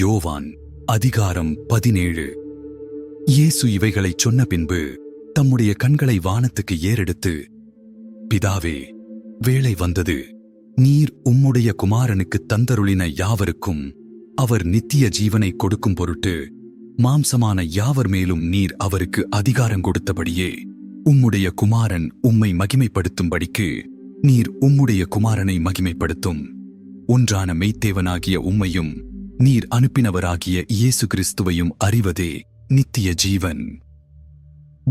யோவான் அதிகாரம் பதினேழு. இயேசு இவைகளைச் சொன்ன பின்பு தம்முடைய கண்களை வானத்துக்கு ஏறெடுத்து பிதாவே வேலை வந்தது. நீர் உம்முடைய குமாரனுக்கு தந்தருளின யாவருக்கும் அவர் நித்திய ஜீவனை கொடுக்கும் பொருட்டு மாம்சமான யாவர் மேலும் நீர் அவருக்கு அதிகாரம் கொடுத்தபடியே உம்முடைய குமாரன் உம்மை மகிமைப்படுத்தும்படிக்கு நீர் உம்முடைய குமாரனை மகிமைப்படுத்தும். ஒன்றான மெய்த்தேவனாகிய உம்மையும் நீர் அனுப்பினவராகிய இயேசு கிறிஸ்துவையும் அறிவதே நித்திய ஜீவன்.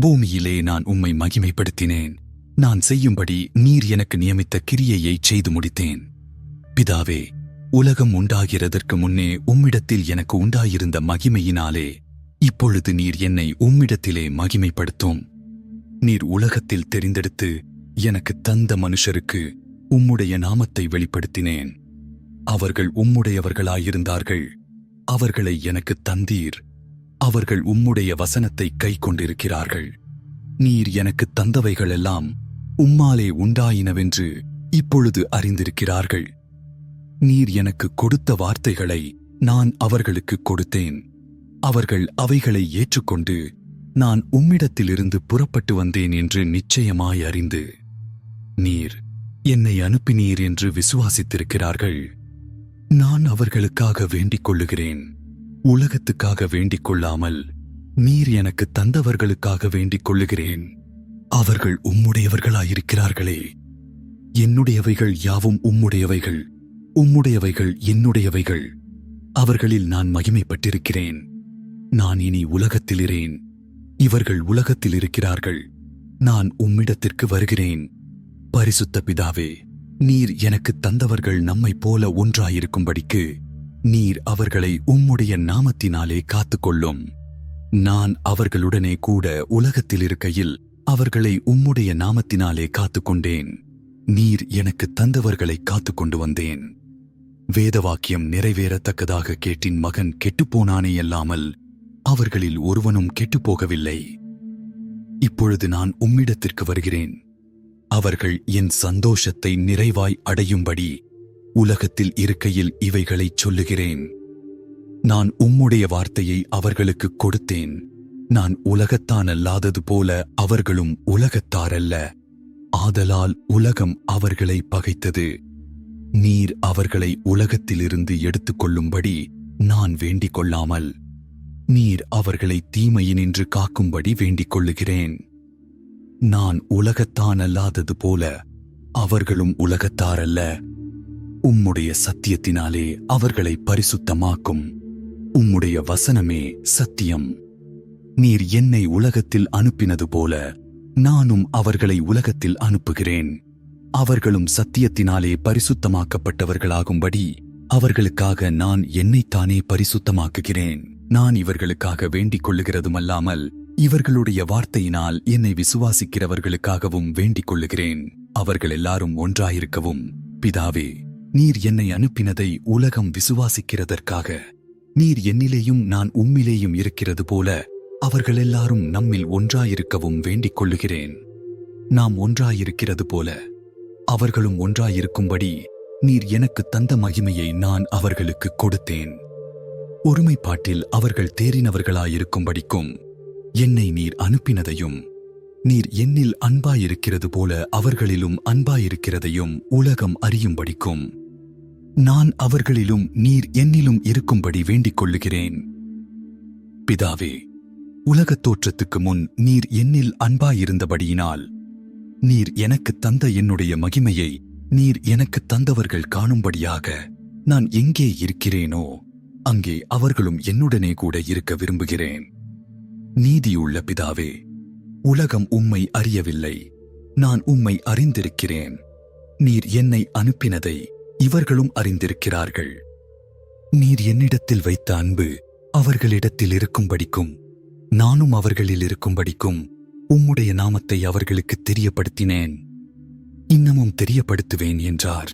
பூமியிலே நான் உம்மை மகிமைப்படுத்தினேன். நான் செய்யும்படி நீர் எனக்கு நியமித்த கிரியையை செய்து முடித்தேன். பிதாவே உலகம் உண்டாகிறதற்கு முன்னே உம்மிடத்தில் எனக்கு உண்டாயிருந்த மகிமையினாலே இப்பொழுது நீர் என்னை உம்மிடத்திலே மகிமைப்படுத்தும். நீர் உலகத்தில் தெரிந்தெடுத்து எனக்கு தந்த மனுஷருக்கு உம்முடைய நாமத்தை வெளிப்படுத்தினேன். அவர்கள் உம்முடையவர்களாயிருந்தார்கள். அவர்களை எனக்கு தந்தீர். அவர்கள் உம்முடைய வசனத்தை கை கொண்டிருக்கிறார்கள் நீர் எனக்கு தந்தவைகளெல்லாம் உம்மாலே உண்டாயினவென்று இப்பொழுது அறிந்திருக்கிறார்கள். நீர் எனக்கு கொடுத்த வார்த்தைகளை நான் அவர்களுக்கு கொடுத்தேன். அவர்கள் அவைகளை ஏற்றுக்கொண்டு நான் உம்மிடத்திலிருந்து புறப்பட்டு வந்தேன் என்று நிச்சயமாய் அறிந்து. நீர் என்னை அனுப்பினீர் என்று விசுவாசித்திருக்கிறார்கள். நான் அவர்களுக்காக வேண்டிக் கொள்ளுகிறேன். உலகத்துக்காக வேண்டிக் கொள்ளாமல் நீர் எனக்கு தந்தவர்களுக்காக வேண்டிக் கொள்ளுகிறேன். அவர்கள் உம்முடையவர்களாயிருக்கிறார்களே. என்னுடையவைகள் யாவும் உம்முடையவைகள். உம்முடையவைகள் என்னுடையவைகள். அவர்களில் நான் மகிமைப்பட்டிருக்கிறேன். நான் இனி உலகத்திலிரேன் இவர்கள் உலகத்தில் இருக்கிறார்கள் நான் உம்மிடத்திற்கு வருகிறேன். பரிசுத்த பிதாவே நீர் எனக்கு தந்தவர்கள் நம்மைப் போல ஒன்றாயிருக்கும்படிக்கு நீர் அவர்களை உம்முடைய நாமத்தினாலே காத்துக்கொள்ளும். நான் அவர்களுடனே கூட உலகத்தில் இருக்கையில் அவர்களை உம்முடைய நாமத்தினாலே காத்துக்கொண்டேன். நீர் எனக்கு தந்தவர்களை காத்துக்கொண்டு வந்தேன். வேதவாக்கியம் நிறைவேறத்தக்கதாக கேட்டின் மகன் கெட்டுப்போனானே அல்லாமல் அவர்களில் ஒருவனும் கெட்டுப்போகவில்லை. இப்பொழுது நான் உம்மிடத்திற்கு வருகிறேன். அவர்கள் என் சந்தோஷத்தை நிறைவாய் அடையும்படி உலகத்தில் இருக்கையில் இவைகளைச் சொல்லுகிறேன். நான் உம்முடைய வார்த்தையை அவர்களுக்கு கொடுத்தேன். நான் உலகத்தானல்லாதது போல அவர்களும் உலகத்தாரல்ல. ஆதலால் உலகம் அவர்களை பகைத்தது. நீர் அவர்களை உலகத்திலிருந்து எடுத்துக்கொள்ளும்படி நான் வேண்டிக் கொள்ளாமல் நீர் அவர்களை தீமையினின்று காக்கும்படி வேண்டிக் கொள்ளுகிறேன் நான் உலகத்தான் அல்லாதது போல அவர்களும் உலகத்தாரல்ல. உம்முடைய சத்தியத்தினாலே அவர்களை பரிசுத்தமாக்கும். உம்முடைய வசனமே சத்தியம். நீர் என்னை உலகத்தில் அனுப்பினது போல நானும் அவர்களை உலகத்தில் அனுப்புகிறேன். அவர்களும் சத்தியத்தினாலே பரிசுத்தமாக்கப்பட்டவர்களாகும்படி அவர்களுக்காக நான் என்னைத்தானே பரிசுத்தமாக்குகிறேன். நான் இவர்களுக்காக வேண்டிக் கொள்ளுகிறதுமல்லாமல் இவர்களுடைய வார்த்தையினால் என்னை விசுவாசிக்கிறவர்களுக்காகவும் வேண்டிக் கொள்ளுகிறேன். அவர்கள் எல்லாரும் ஒன்றாயிருக்கவும். பிதாவே நீர் என்னை அனுப்பினதை உலகம் விசுவாசிக்கிறதற்காக. நீர் என்னிலேயும் நான் உம்மிலேயும் இருக்கிறது போல அவர்கள் எல்லாரும் நம்மில் ஒன்றாயிருக்கவும் வேண்டிக் கொள்ளுகிறேன். நாம் ஒன்றாயிருக்கிறது போல அவர்களும் ஒன்றாயிருக்கும்படி நீர் எனக்கு தந்த மகிமையை நான் அவர்களுக்கு கொடுத்தேன். ஒருமைப்பாட்டில் அவர்கள் தேறினவர்களாயிருக்கும்படிக்கும் என்னை நீர் அனுப்பினதையும் நீர் என்னில் அன்பாயிருக்கிறது போல அவர்களிலும் அன்பாயிருக்கிறதையும் உலகம் அறியும்படிக்கும். நான் அவர்களிலும் நீர் என்னிலும் இருக்கும்படி வேண்டிக் கொள்ளுகிறேன் பிதாவே உலகத் தோற்றத்துக்கு முன் நீர் என்னில் அன்பாயிருந்தபடியினால் நீர் எனக்கு தந்த என்னுடைய மகிமையை நீர் எனக்கு தந்தவர்கள் காணும்படியாக நான் எங்கே இருக்கிறேனோ அங்கே அவர்களும் என்னுடனே கூட இருக்க விரும்புகிறேன். நீதியுள்ள பிதாவே உலகம் உம்மை அறியவில்லை. நான் உம்மை அறிந்திருக்கிறேன். நீர் என்னை அனுப்பினதை இவர்களும் அறிந்திருக்கிறார்கள். நீர் என்னிடத்தில் வைத்த அன்பு அவர்களிடத்தில் இருக்கும்படிக்கும் நானும் அவர்களில் இருக்கும்படிக்கும் உம்முடைய நாமத்தை அவர்களுக்கு தெரியப்படுத்தினேன். இன்னமும் தெரியப்படுத்துவேன் என்றார்.